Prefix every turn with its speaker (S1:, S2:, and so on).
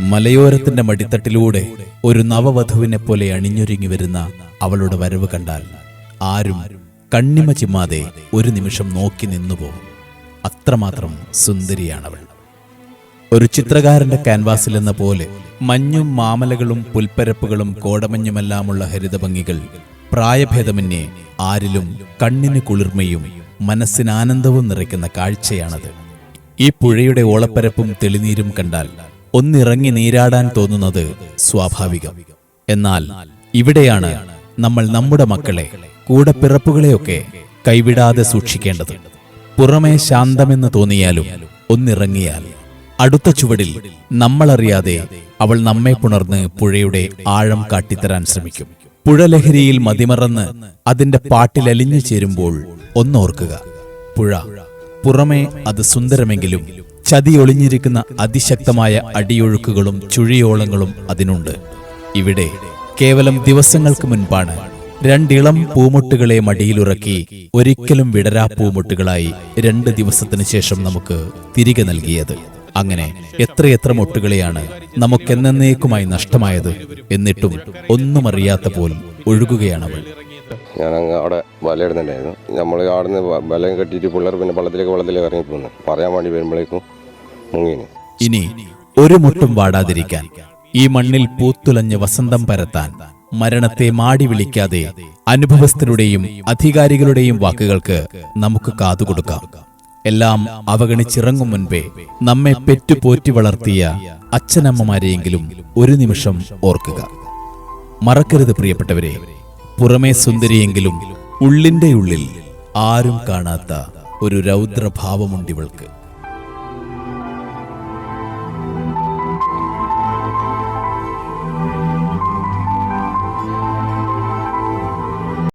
S1: മലയോരത്തിന്റെ മടിത്തട്ടിലൂടെ ഒരു നവവധുവിനെ പോലെ അണിഞ്ഞൊരുങ്ങി വരുന്ന അവളുടെ വരവ് കണ്ടാൽ ആരും കണ്ണിമ ചിമ്മാതെ ഒരു നിമിഷം നോക്കി നിന്നുപോകും അത്രമാത്രം സുന്ദരിയാണവൾ. ഒരു ചിത്രകാരന്റെ ക്യാൻവാസിൽ എന്ന പോലെ മഞ്ഞും മാമലകളും പുൽപ്പരപ്പുകളും കോടമഞ്ഞുമെല്ലാമുള്ള ഹരിതഭംഗികൾ പ്രായഭേദമന്യേ ആരിലും കണ്ണിന് കുളിർമയും മനസ്സിനാനന്ദവും നിറയ്ക്കുന്ന കാഴ്ചയാണത്. ഈ പുഴയുടെ ഓളപ്പരപ്പും തെളിനീരും കണ്ടാൽ ഒന്നിറങ്ങി നീരാടാൻ തോന്നുന്നത് സ്വാഭാവികം. എന്നാൽ ഇവിടെയാണ് നമ്മൾ നമ്മുടെ മക്കളെ കൂടെ പിറപ്പുകളെയൊക്കെ കൈവിടാതെ സൂക്ഷിക്കേണ്ടത്. പുറമേ ശാന്തമെന്ന് തോന്നിയാലും ഒന്നിറങ്ങിയാൽ. അടുത്ത ചുവടിൽ നമ്മളറിയാതെ അവൾ നമ്മെ പുണർന്ന് പുഴയുടെ ആഴം കാട്ടിത്തരാൻ ശ്രമിക്കും. പുഴലഹരിയിൽ മതിമറന്ന് അതിന്റെ പാട്ടിലലിഞ്ഞു ചേരുമ്പോൾ ഒന്നോർക്കുക. പുഴ പുറമേ അത് സുന്ദരമെങ്കിലും ചതി ഒളിഞ്ഞിരിക്കുന്ന അതിശക്തമായ അടിയൊഴുക്കുകളും ചുഴിയോളങ്ങളും അതിനുണ്ട്. ഇവിടെ കേവലം ദിവസങ്ങൾക്ക് മുൻപാണ് രണ്ടിളം പൂമുട്ടുകളെ മടിയിലുറക്കി ഒരിക്കലും വിടരാ പൂമുട്ടുകളായി രണ്ട് ദിവസത്തിനു ശേഷം നമുക്ക് തിരികെ നൽകിയത്. അങ്ങനെ എത്രയെത്ര മുട്ടുകളെയാണ് നമുക്കെന്നേക്കുമായി നഷ്ടമായത് എന്നിട്ടും ഒന്നും അറിയാത്ത പോലും ഒഴുകുകയാണവൾ.
S2: ഞാനങ്ങ് അവിടെ വലയിടുന്നുണ്ടായിരുന്നു. നമ്മൾ അവിടെ നിന്ന് വലയും കെട്ടിയിട്ട് പിള്ളേർ പിന്നെ വള്ളത്തിലേക്ക് വള്ളത്തിലേക്ക് ഇറങ്ങി പോകുന്നു. പറയാൻ വേണ്ടി വരുമ്പോഴേക്കും മുങ്ങിന്.
S1: ഇനി ഒരു മുട്ടും വാടാതിരിക്കാൻ ഈ മണ്ണിൽ പൂത്തുലഞ്ഞ് വസന്തം പരത്താൻ മരണത്തെ മാടി വിളിക്കാതെ അനുഭവസ്ഥരുടെയും അധികാരികളുടെയും വാക്കുകൾക്ക് നമുക്ക് കാതുകൊടുക്കാം എല്ലാം അവഗണിച്ചിറങ്ങും മുൻപേ നമ്മെ പെറ്റുപോറ്റി വളർത്തിയ അച്ഛനമ്മമാരെയെങ്കിലും ഒരു നിമിഷം ഓർക്കുക. മറക്കരുത് പ്രിയപ്പെട്ടവരെ പുറമേ സുന്ദരിയെങ്കിലും ഉള്ളിന്റെ ഉള്ളിൽ ആരും കാണാത്ത ഒരു രൗദ്രഭാവമുണ്ടിവൾക്ക്.